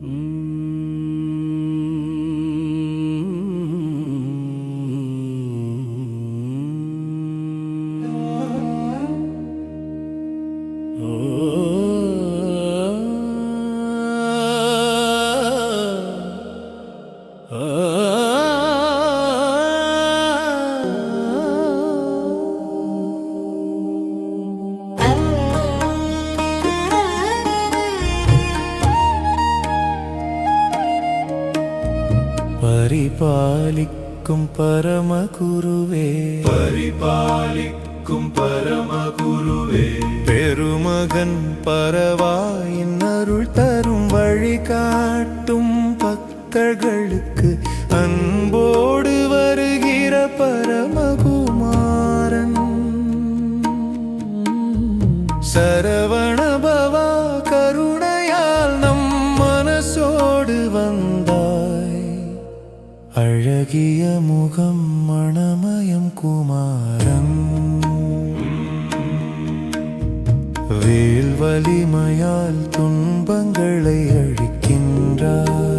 Mm. പരിപാലിക്കും പരമഗുരുവേ പരിപാലിക്കും പരമഗുരുവേ പെരുമകൻ പരവായിൻ അരുൾ തരും വഴി കാട്ടും ഭക്തകൾക്ക് അൻപോട് വരുകിற പരമകുമാരൻ സര அழகிய முகம் மணமயம் குமாரம் வேல் வலிமையால் துன்பங்களை அழிக்கின்றார்.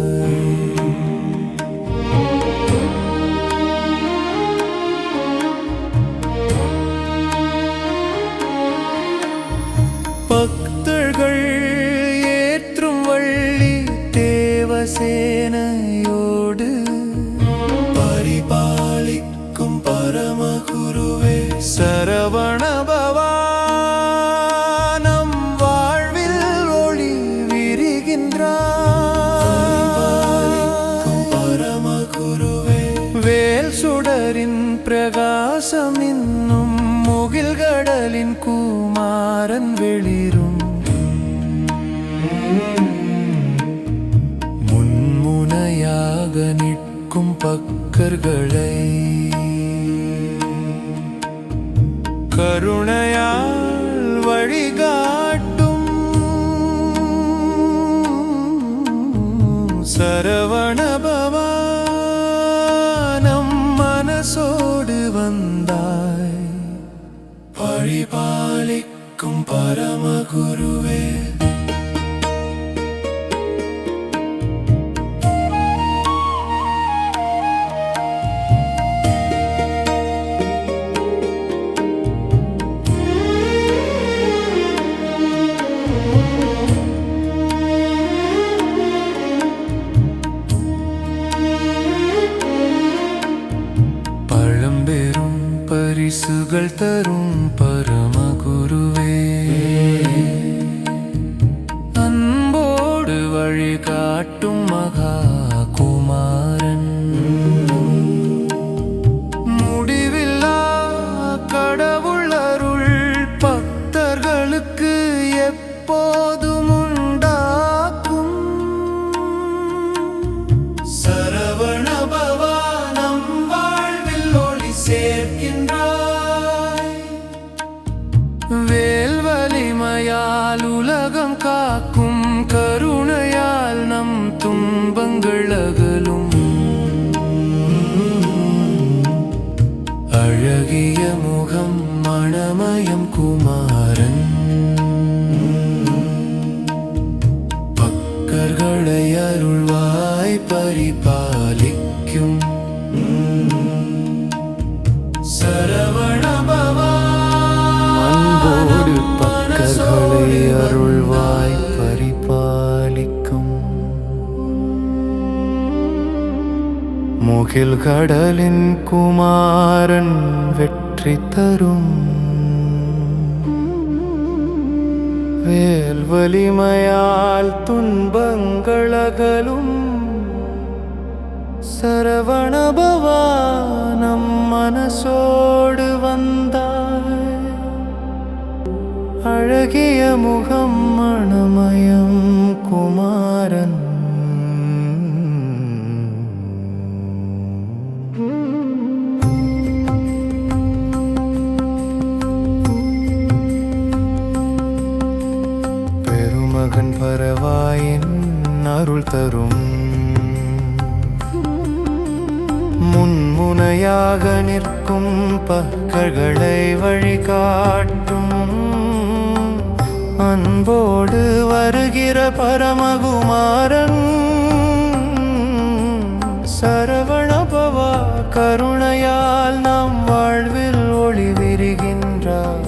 கடலின் குமாரன் வெளிரும். முன்முனையாக நிற்கும் பக்கர்களை. கருணையால் வழிகாட்டும். சரவண ಕರ್ತರು வலிமையால் காக்கும் முகில் கடலின் குமாரன் வெற்றி தரும். வேல் வலிமையால் துன்பங்கள் அகலும் சரவணபவா நம் மனசோடு வந்தாய். அழகிய முகம் மணமயம் குமாரன் அருள் முன்முனையாக நிற்கும் பக்கங்களை வழிகாட்டும். அன்போடு வருகிற பரமகுமாரன் சரவணபவா கருணையால் நாம் வாழ்வில் ஒளி விரிகின்றார்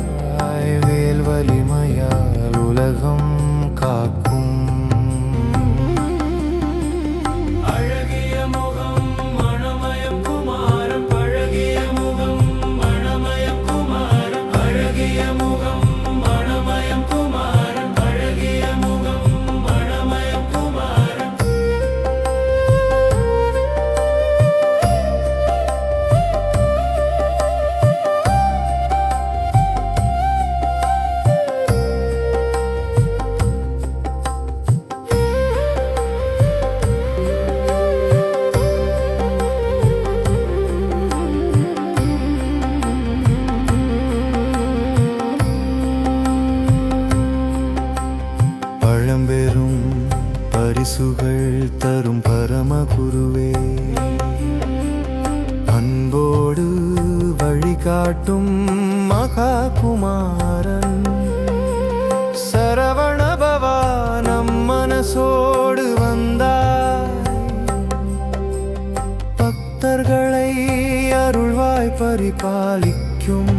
மகாகுமாரன். சரவணபவா நம் மனசோடு வந்தாய். பக்தர்களை அருள்வாய் பரிபாலிக்கும்.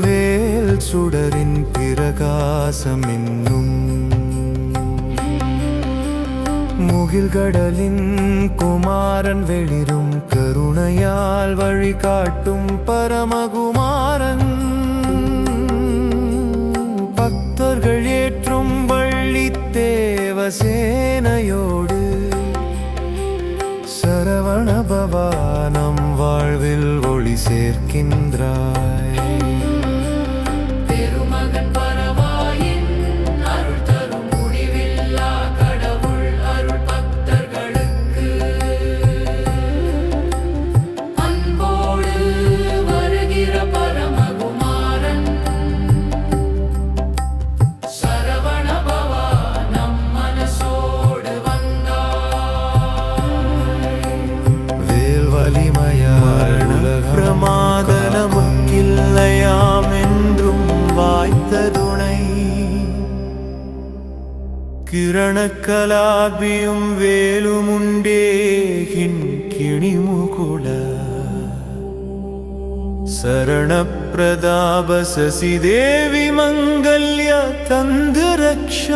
வேல் சுடரின் பிரகாசம் இன்னும் மூகில் கடலின் குமாரன் வெளிரும் கருணையால் வழிகாட்டும் பரமகுமாரன். பக்தர்கள் ஏற்றும் வள்ளி தேவசேனையோடு சரவண பவானம் வாழ்வில் ஒளி சேர்க்கின்றார். വീണക്കലാപിയും വേലുമുണ്ടേഹിൻ കിണിമുകുള. ശരണപ്രതാപ ശശിദേവി മംഗല്യ തന്തുരക്ഷ.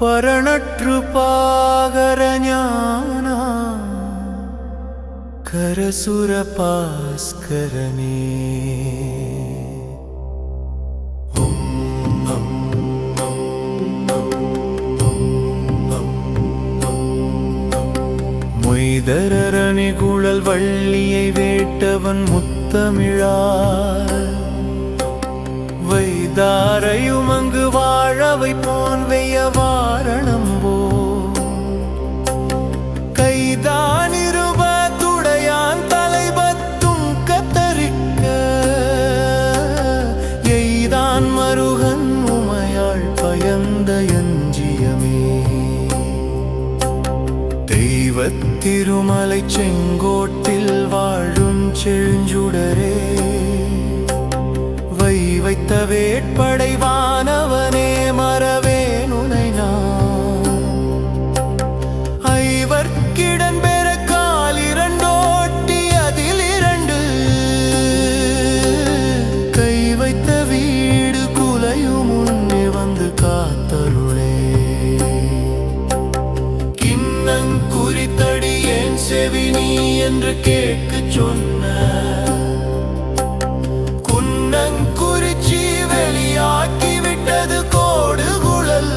പരണൃപാകരജ്ഞാന കരസുരപാസ്കരനേ சிதறரணி குழல் வள்ளியை வேட்டவன் முத்தமிழார். வைதாரையும் அங்கு வாழவை போன் வெய்ய வாரணம் திருமலை செங்கோட்டில் வாழும் செழுஞ்சுடரே வை வைத்த கேட்க சொன்ன. குன்னங்குறிச்சி வெளியாக்கி விட்டது கோடு குழல்.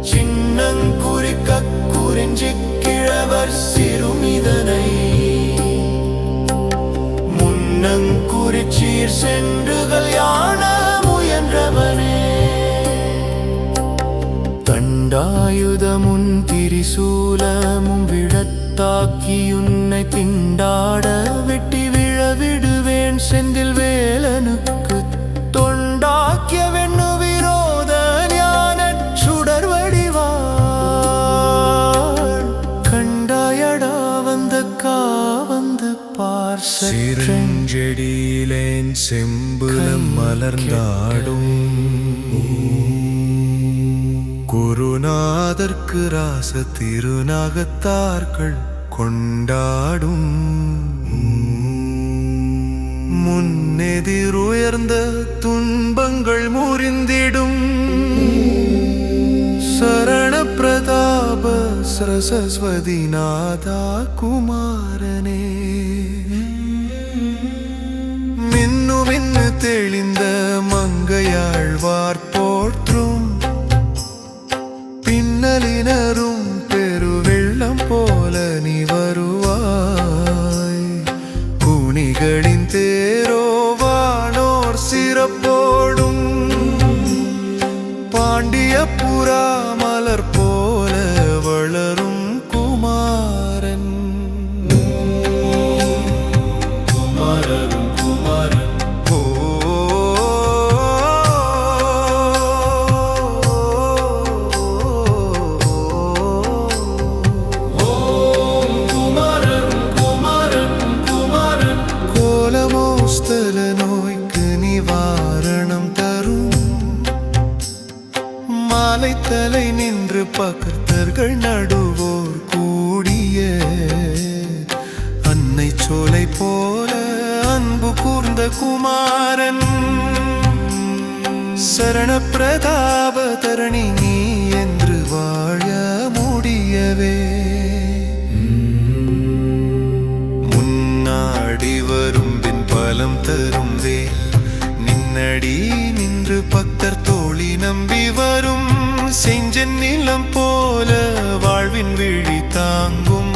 சின்னங்குறிக்க குறிஞ்சி கிழவர் சிறுமிதனை. முன்னங்குறிச்சீர் சென்றுகள் யான முயன்றவனே. தண்டாயுதமுன் திரிசூலமும் விழத்தாக்கியுன்னை திண்டாட வெட்டி விழ விடுவேன் செந்தில் வேலனுக்கு. தொண்டாக்கிய வெண்ணு விரோத ஞான சுடர் வடிவாள் கண்டாயடா வந்த கா வந்து பார் சற்றென் செஞ்செடியிலேன் செம்புலம் மலர்ந்தாடும். குருநாதர்க்கு ராச திருநாகத்தார்கள் கொண்டாடும். முன்னெதிருயர்ந்த துன்பங்கள் முறிந்திடும். சரண பிரதாப சரஸ்வதி நாதா குமாரனே மின்னு மின்னு தெளிந்த மங்கையாழ்வார் போற்றும். பின்னலினரும் பெருவெள்ளம் போல நீ வருவாய். குணிகளின் தேரோவானோர் சிறப்போடும். பாண்டிய புறா பக்தர்கள் நடுவோர் கூடிய. அன்னை சோலை போல அன்பு கூர்ந்த குமாரன். சரண பிரதாப தரணி நீ என்று வாழ முடியவே. முன்னாடி வரும் பின் பலம் தரும் வேல். நின்னடி நின்று பக்தர் தோழி நம்பி வரும் செஞ்சன் நிலம் போல வாழ்வின் விழி தாங்கும்.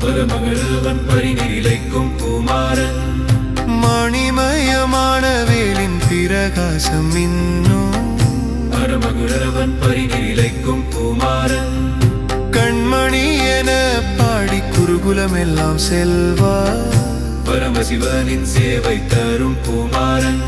பரமகரவன் பரிநிலைக்கும் குமாரன். மணிமயமான வேலின் பிரகாசம் இன்னும். பரமகுரவன் பரிநிலைக்கும் குமாரன். கண்மணி என பாடி குருகுலம் எல்லாம் செல்வா பரமசிவனின் சேவை தரும் குமாரன்.